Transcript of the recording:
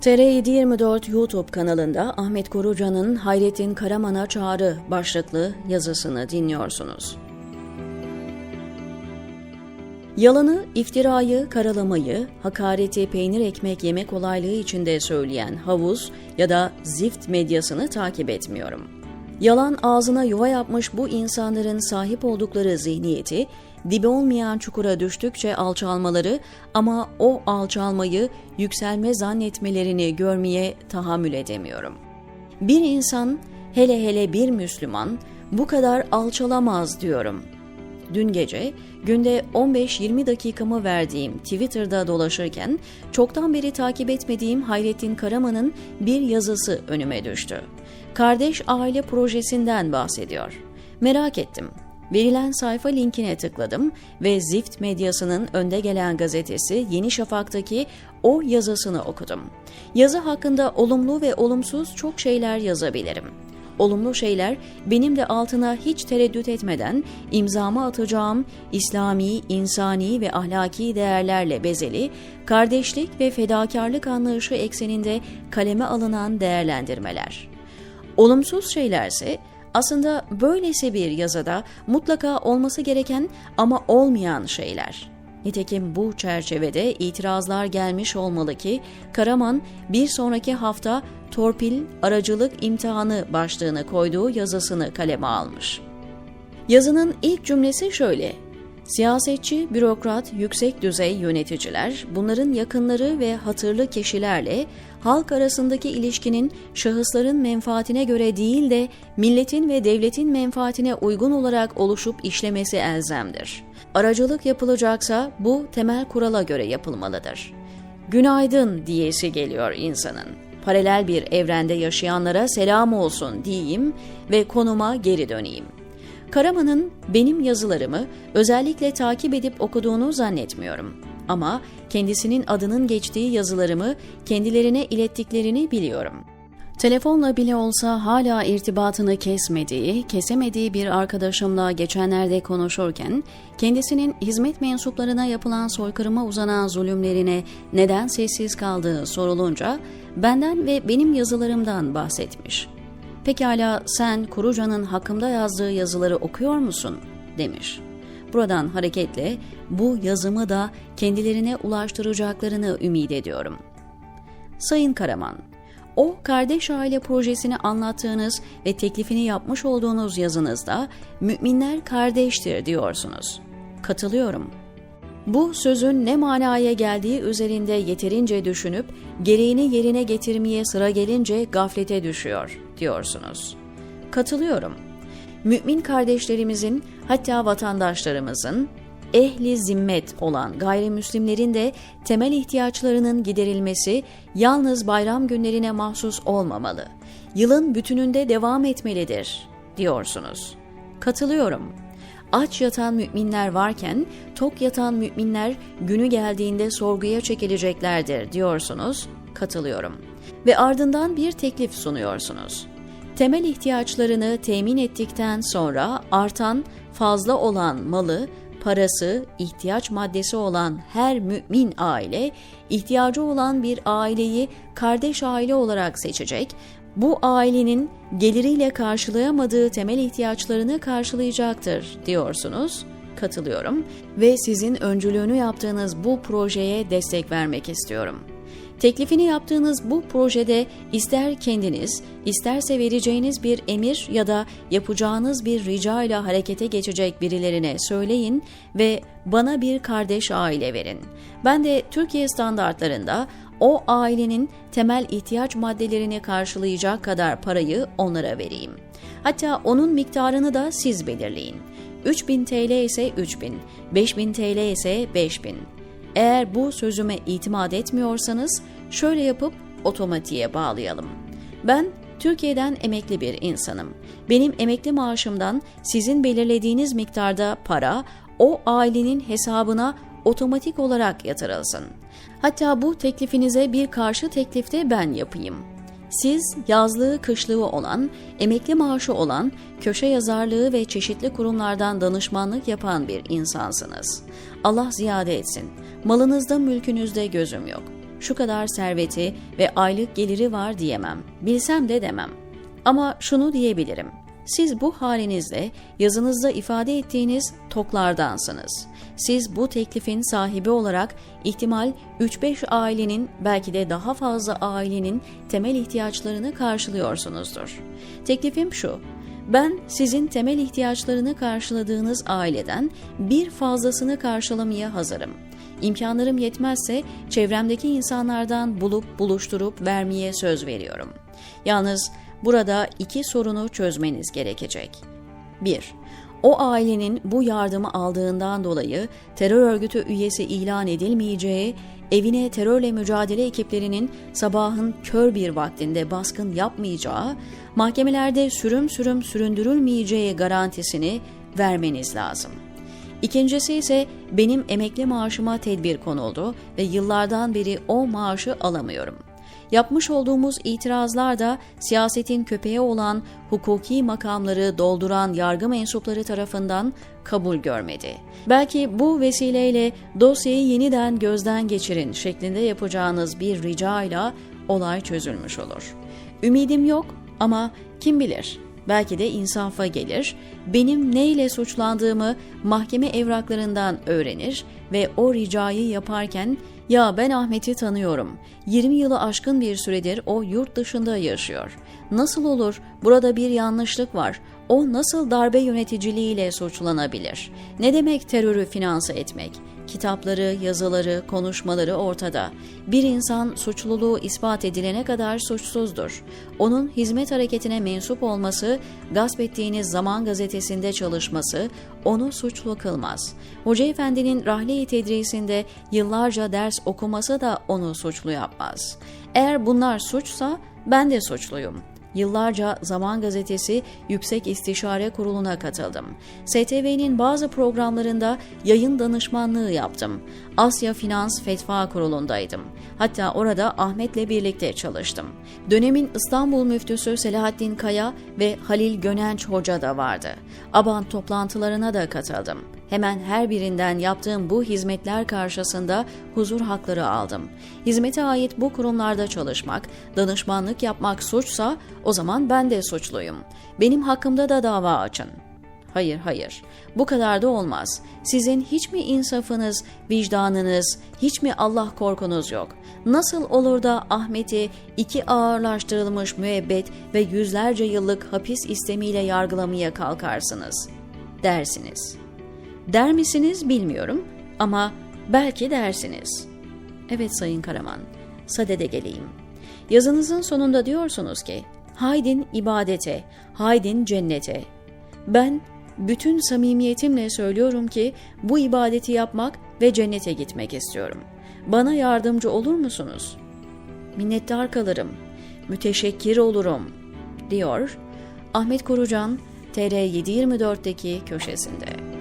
TR724 YouTube kanalında Ahmet Koruca'nın Hayrettin Karaman'a çağrı başlıklı yazısını dinliyorsunuz. Yalanı, iftirayı, karalamayı, hakareti peynir ekmek yeme kolaylığı içinde söyleyen havuz ya da zift medyasını takip etmiyorum. Yalan ağzına yuva yapmış bu insanların sahip oldukları zihniyeti, dibi olmayan çukura düştükçe alçalmaları ama o alçalmayı yükselme zannetmelerini görmeye tahammül edemiyorum. Bir insan, hele hele bir Müslüman bu kadar alçalamaz diyorum. Dün gece günde 15-20 dakikamı verdiğim Twitter'da dolaşırken çoktan beri takip etmediğim Hayrettin Karaman'ın bir yazısı önüme düştü. Kardeş Aile Projesi'nden bahsediyor. Merak ettim. Verilen sayfa linkine tıkladım ve Zift medyasının önde gelen gazetesi Yeni Şafak'taki o yazısını okudum. Yazı hakkında olumlu ve olumsuz çok şeyler yazabilirim. Olumlu şeyler benim de altına hiç tereddüt etmeden imzamı atacağım İslami, insani ve ahlaki değerlerle bezeli, kardeşlik ve fedakarlık anlayışı ekseninde kaleme alınan değerlendirmeler. Olumsuz şeylerse aslında böylesi bir yazıda mutlaka olması gereken ama olmayan şeyler. Nitekim bu çerçevede itirazlar gelmiş olmalı ki Karaman bir sonraki hafta torpil aracılık imtihanı başlığını koyduğu yazısını kaleme almış. Yazının ilk cümlesi şöyle. Siyasetçi, bürokrat, yüksek düzey yöneticiler, bunların yakınları ve hatırlı kişilerle halk arasındaki ilişkinin şahısların menfaatine göre değil de milletin ve devletin menfaatine uygun olarak oluşup işlemesi elzemdir. Aracılık yapılacaksa bu temel kurala göre yapılmalıdır. Günaydın diyesi geliyor insanın. Paralel bir evrende yaşayanlara selam olsun diyeyim ve konuma geri döneyim. Karaman'ın benim yazılarımı özellikle takip edip okuduğunu zannetmiyorum. Ama kendisinin adının geçtiği yazılarımı kendilerine ilettiklerini biliyorum. Telefonla bile olsa hala irtibatını kesmediği, kesemediği bir arkadaşımla geçenlerde konuşurken, kendisinin hizmet mensuplarına yapılan soykırıma uzanan zulümlerine neden sessiz kaldığı sorulunca, benden ve benim yazılarımdan bahsetmiş. Pekala sen Kuruca'nın hakkımda yazdığı yazıları okuyor musun? demiş. Buradan hareketle bu yazımı da kendilerine ulaştıracaklarını ümit ediyorum. Sayın Karaman, o kardeş aile projesini anlattığınız ve teklifini yapmış olduğunuz yazınızda müminler kardeştir diyorsunuz. Katılıyorum. Bu sözün ne manaya geldiği üzerinde yeterince düşünüp gereğini yerine getirmeye sıra gelince gaflete düşüyor diyorsunuz. Katılıyorum. Mümin kardeşlerimizin hatta vatandaşlarımızın ehli zimmet olan gayrimüslimlerin de temel ihtiyaçlarının giderilmesi yalnız bayram günlerine mahsus olmamalı. Yılın bütününde devam etmelidir diyorsunuz. Katılıyorum. Aç yatan müminler varken tok yatan müminler günü geldiğinde sorguya çekileceklerdir diyorsunuz. Katılıyorum. Ve ardından bir teklif sunuyorsunuz. Temel ihtiyaçlarını temin ettikten sonra artan, fazla olan malı parası, ihtiyaç maddesi olan her mümin aile, ihtiyacı olan bir aileyi kardeş aile olarak seçecek, bu ailenin geliriyle karşılayamadığı temel ihtiyaçlarını karşılayacaktır diyorsunuz. Katılıyorum ve sizin öncülüğünü yaptığınız bu projeye destek vermek istiyorum.'' Teklifini yaptığınız bu projede ister kendiniz, isterse vereceğiniz bir emir ya da yapacağınız bir rica ile harekete geçecek birilerine söyleyin ve bana bir kardeş aile verin. Ben de Türkiye standartlarında o ailenin temel ihtiyaç maddelerini karşılayacak kadar parayı onlara vereyim. Hatta onun miktarını da siz belirleyin. 3000 TL ise 3000, 5000 TL ise 5000. Eğer bu sözüme itimat etmiyorsanız şöyle yapıp otomatiğe bağlayalım. Ben Türkiye'den emekli bir insanım. Benim emekli maaşımdan sizin belirlediğiniz miktarda para o ailenin hesabına otomatik olarak yatırılsın. Hatta bu teklifinize bir karşı teklifte ben yapayım. Siz yazlığı kışlığı olan, emekli maaşı olan, köşe yazarlığı ve çeşitli kurumlardan danışmanlık yapan bir insansınız. Allah ziyade etsin. Malınızda mülkünüzde gözüm yok. şu kadar serveti ve aylık geliri var diyemem. Bilsem de demem. Ama şunu diyebilirim. Siz bu halinizle yazınızda ifade ettiğiniz toklardansınız. Siz bu teklifin sahibi olarak ihtimal 3-5 ailenin belki de daha fazla ailenin temel ihtiyaçlarını karşılıyorsunuzdur. Teklifim şu. Ben sizin temel ihtiyaçlarını karşıladığınız aileden bir fazlasını karşılamaya hazırım. İmkanlarım yetmezse çevremdeki insanlardan bulup buluşturup vermeye söz veriyorum. Yalnız burada iki sorunu çözmeniz gerekecek. 1. O ailenin bu yardımı aldığından dolayı terör örgütü üyesi ilan edilmeyeceği, evine terörle mücadele ekiplerinin sabahın kör bir vaktinde baskın yapmayacağı, mahkemelerde sürüm sürüm süründürülmeyeceği garantisini vermeniz lazım. İkincisi ise benim emekli maaşıma tedbir konuldu ve yıllardan beri o maaşı alamıyorum. Yapmış olduğumuz itirazlar da siyasetin köpeği olan hukuki makamları dolduran yargı mensupları tarafından kabul görmedi. Belki bu vesileyle dosyayı yeniden gözden geçirin şeklinde yapacağınız bir ricayla olay çözülmüş olur. Ümidim yok ama kim bilir belki de insafa gelir, benim neyle suçlandığımı mahkeme evraklarından öğrenir ve o ricayı yaparken ya ben Ahmet'i tanıyorum. 20 yılı aşkın bir süredir o yurt dışında yaşıyor. Nasıl olur? Burada bir yanlışlık var. O nasıl darbe yöneticiliğiyle suçlanabilir? Ne demek terörü finanse etmek? Kitapları, yazıları, konuşmaları ortada. Bir insan suçluluğu ispat edilene kadar suçsuzdur. Onun hizmet hareketine mensup olması, gasp ettiğiniz Zaman gazetesinde çalışması onu suçlu kılmaz. Hoca Efendi'nin rahleyi tedrisinde yıllarca ders okuması da onu suçlu yapmaz. Eğer bunlar suçsa ben de suçluyum. Yıllarca Zaman Gazetesi Yüksek İstişare Kurulu'na katıldım. STV'nin bazı programlarında yayın danışmanlığı yaptım. Asya Finans Fetva Kurulu'ndaydım. Hatta orada Ahmet'le birlikte çalıştım. Dönemin İstanbul Müftüsü Selahattin Kaya ve Halil Gönenç Hoca da vardı. ABAN toplantılarına da katıldım. Hemen her birinden yaptığım bu hizmetler karşısında huzur hakları aldım. Hizmete ait bu kurumlarda çalışmak, danışmanlık yapmak suçsa o zaman ben de suçluyum. Benim hakkımda da dava açın. Hayır, hayır. Bu kadar da olmaz. Sizin hiç mi insafınız, vicdanınız, hiç mi Allah korkunuz yok? Nasıl olur da Ahmet'i iki ağırlaştırılmış müebbet ve yüzlerce yıllık hapis istemiyle yargılamaya kalkarsınız? Dersiniz. Der misiniz bilmiyorum ama belki dersiniz. Evet Sayın Karaman, sadede geleyim. Yazınızın sonunda diyorsunuz ki, haydin ibadete, haydin cennete. Ben bütün samimiyetimle söylüyorum ki bu ibadeti yapmak ve cennete gitmek istiyorum. Bana yardımcı olur musunuz? Minnettar kalırım, müteşekkir olurum, diyor Ahmet Korucan TR724'deki köşesinde.